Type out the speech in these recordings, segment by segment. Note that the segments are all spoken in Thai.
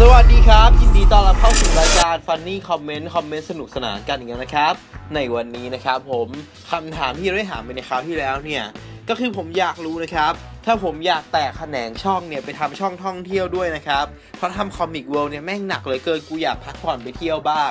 สวัสดีครับ ยินดีต้อนรับเข้าสู่รายการ Funny Comment คอมเมนต์สนุกสนานกันอีกแล้วนะครับ ในวันนี้นะครับผมคำถามที่เราได้ถามไปในคราวที่แล้วเนี่ย ก็คือผมอยากรู้นะครับ ถ้าผมอยากแตกแขนงช่องเนี่ยไปทำช่องท่องเที่ยวด้วยนะครับ เพราะทำคอมิกเวิลด์เนี่ยแม่งหนักเหลยเกินกูอยากพักผ่อนไปเที่ยวบ้าง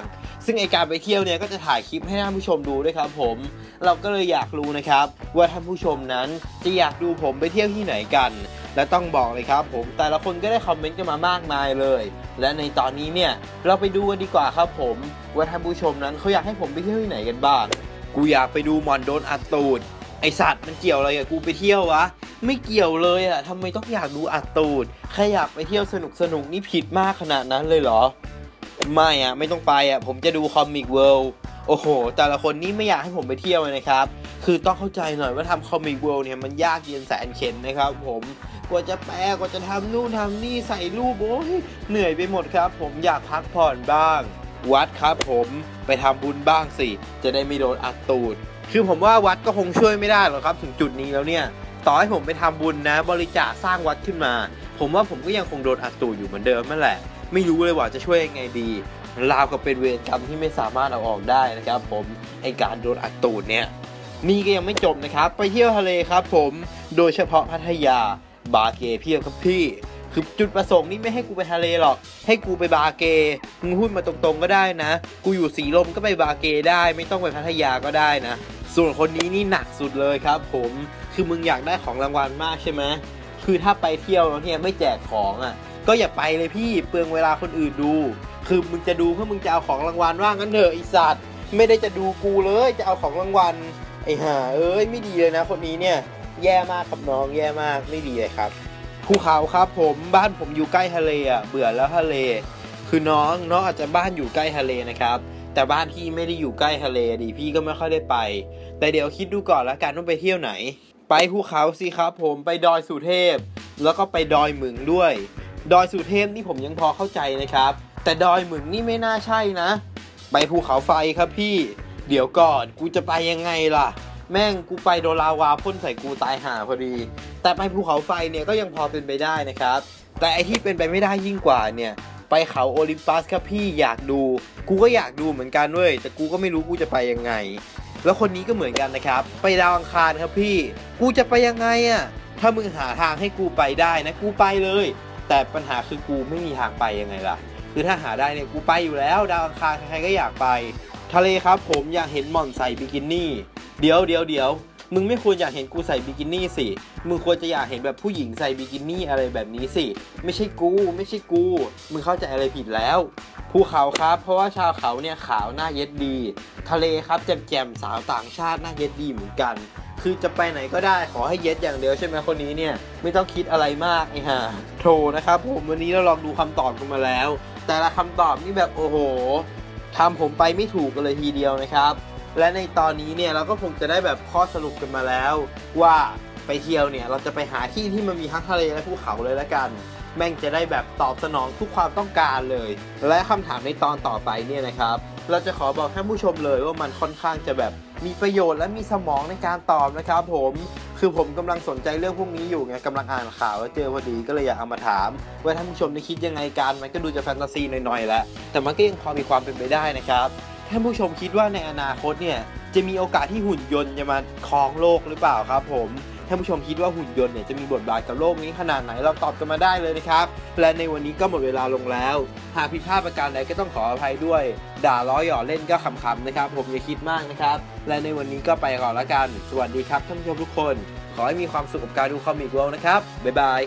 ซึ่งไอการไปเที่ยวเนี่ยก็จะถ่ายคลิปให้ท่านผู้ชมดูด้วยครับผม เราก็เลยอยากรู้นะครับ ว่าท่านผู้ชมนั้นจะอยากดูผมไปเที่ยวที่ไหนกัน และต้องบอกเลยครับผมแต่ละคนก็ได้คอมเมนต์กันมามากมายเลย และในตอนนี้เนี่ยเราไปดูกันดีกว่าครับผม ว่าท่านผู้ชมนั้นเขาอยากให้ผมไปเที่ยวที่ไหนกันบ้าง กูอยากไปดูมอนโดนอัดตูดไอสัตว์มันเกี่ยวอะไรกับกูไปเที่ยววะไม่เกี่ยวเลยอะทำไมต้องอยากดูอัดตูดแค่อยากไปเที่ยวสนุกสนุกนี่ผิดมากขนาดนั้นเลยเหรอ ไม่อะไม่ต้องไปอะผมจะดูคอมิกเวิลด์โอ้โห แต่ละคนนี่ไม่อยากให้ผมไปเที่ยวเลยนะครับ คือต้องเข้าใจหน่อยว่าทำคอมิกเวิลด์เนี่ยมันยากเย็นแสนเข็ญนะครับ ผมกว่าจะแปลกว่าจะทำนู่นทำนี่ใส่รูปโอ้ยเหนื่อยไปหมดครับ ผมอยากพักผ่อนบ้าง วัดครับผมไปทำบุญบ้างสิ จะได้ไม่โดนอัดตูด คือผมว่าวัดก็คงช่วยไม่ได้หรอกครับ ถึงจุดนี้แล้วเนี่ยต่อให้ผมไปทำบุญนะ บริจาคสร้างวัดขึ้นมา ผมว่าผมก็ยังคงโดนอัดตูดอยู่เหมือนเดิมนั่นแหละ ไม่รู้เลยว่าจะช่วยยังไงดีราวกับเป็นเวรกรรมที่ไม่สามารถเอาออกได้นะครับ ผมไอการโดนอัดตูดเนี่ยนี่ก็ยังไม่จบนะครับ ไปเที่ยวทะเลครับ ผมโดยเฉพาะพัทยาบาเกเพียบครับพี่คือจุดประสงค์นี่ไม่ให้กูไปทะเลหรอก ให้กูไปบาเกมึงพูดมาตรงๆก็ได้นะ กูอยู่สีลมก็ไปบาเกได้ ไม่ต้องไปพัทยาก็ได้นะ ส่วนคนนี้นี่หนักสุดเลยครับ ผมคือมึงอยากได้ของรางวัลมากใช่ไหมคือถ้าไปเที่ยวแล้วเนี่ยไม่แจกของอะ ก็อย่าไปเลยพี่เปลืองเวลาคนอื่นดู คือมึงจะดูเพื่อมึงจะเอาของรางวัลว่างั้นเถอะไอสัตว์ไม่ได้จะดูกูเลยจะเอาของรางวัลไอ้ห่าเอ้ยไม่ดีเลยนะ คนนี้เนี่ย แย่มากครับน้องแย่มากไม่ดีเลยครับภูเขาครับผมบ้านผมอยู่ใกล้ทะเลอะเบื่อแล้วทะเล คือน้องน้องอาจจะบ้านอยู่ใกล้ทะเลนะครับแต่บ้านพี่ไม่ได้อยู่ใกล้ทะเลดิพี่ก็ไม่ค่อยได้ไป แต่เดี๋ยวคิดดูก่อนล้วกันว่าไปเที่ยวไหน ไปภูเขาสิครับผมไปดอยสุเทพ แล้วก็ไปดอยหมึงด้วย ดอยสุเทพนี่ผมยังพอเข้าใจนะครับ แต่ดอยหมึงนี่ไม่น่าใช่นะ ไปภูเขาไฟครับพี่ เดี๋ยวก่อนกูจะไปยังไงล่ะ แม่งกูไปโดนลาวาพ่นใส่กูตายห่าพอดี แต่ไปภูเขาไฟเนี่ยก็ยังพอเป็นไปได้นะครับ แต่ไอที่เป็นไปไม่ได้ยิ่งกว่าเนี่ยไปเขาโอลิมปัสครับพี่อยากดู กูก็อยากดูเหมือนกันเว้ยแต่กูก็ไม่รู้กูจะไปยังไง แล้วคนนี้ก็เหมือนกันนะครับ ไปดาวอังคารครับพี่ กูจะไปยังไงอะ่ะถ้ามึงหาทางให้กูไปได้นะ กูไปเลย แต่ปัญหาคือกูไม่มีทางไปยังไงล่ะ คือถ้าหาได้เนี่ยกูไปอยู่แล้ว ดาวอังคารใครๆก็อยากไป ทะเลครับผมอยากเห็นหม่อนใส่บิกินี่ เดี๋ยวเดี๋ยวเดี๋ยวมึงไม่ควรอยากเห็นกูใส่บิกินี่สิ มึงควรจะอยากเห็นแบบผู้หญิงใส่บิกินี่อะไรแบบนี้สิ ไม่ใช่กู ไม่ใช่กู มึงเข้าใจอะไรผิดแล้ว ภูเขาครับ เพราะว่าชาวเขาเนี่ยขาวหน้าเย็ดดี ทะเลครับแจ่มๆสาวต่างชาติหน้าเย็ดดีเหมือนกัน คือจะไปไหนก็ได้ขอให้เย็ดอย่างเดียวใช่ไหมคนนี้เนี่ย ไม่ต้องคิดอะไรมากไอ้ห่าโทรนะครับผมวันนี้เราลองดูคำตอบกันมาแล้ว แต่ละคำตอบนี่แบบโอ้โหทำผมไปไม่ถูกกันเลยทีเดียวนะครับ และในตอนนี้เนี่ยเราก็คงจะได้แบบข้อสรุปกันมาแล้ว ว่าไปเที่ยวเนี่ยเราจะไปหาที่ที่มันมีทั้งทะเลและภูเขาเลยละกัน แม่งจะได้แบบตอบสนองทุกความต้องการเลย และคำถามในตอนต่อไปเนี่ยนะครับ เราจะขอบอกท่านผู้ชมเลยว่ามันค่อนข้างจะแบบมีประโยชน์และมีสมองในการตอบนะครับผมคือผมกำลังสนใจเรื่องพวกนี้อยู่ไงกำลังอ่านข่าวแล้วเจอพอดีก็เลยอยากเอามาถาม ว่าท่านผู้ชมได้คิดยังไงกันมันก็ดูจะแฟนตาซีหน่อยๆแหละแต่มันก็ยังพอมีความเป็นไปได้นะครับท่านผู้ชมคิดว่าในอนาคตเนี่ยจะมีโอกาสที่หุ่นยนต์จะมาครองโลกหรือเปล่าครับผม ท่านผู้ชมคิดว่าหุ่นยนต์เนี่ยจะมีบทบาทกับโลกนี้ขนาดไหนเราตอบกันมาได้เลยนะครับ และในวันนี้ก็หมดเวลาลงแล้ว หากผิดพลาดประการใดก็ต้องขออภัยด้วย ด่าล้อหยอเล่นก็ขำๆนะครับ ผมอย่าคิดมากนะครับ และในวันนี้ก็ไปก่อนละกัน สวัสดีครับท่านผู้ชมทุกคน ขอให้มีความสุขกับการดูคอมิกเวิลด์นะครับบ๊ายบาย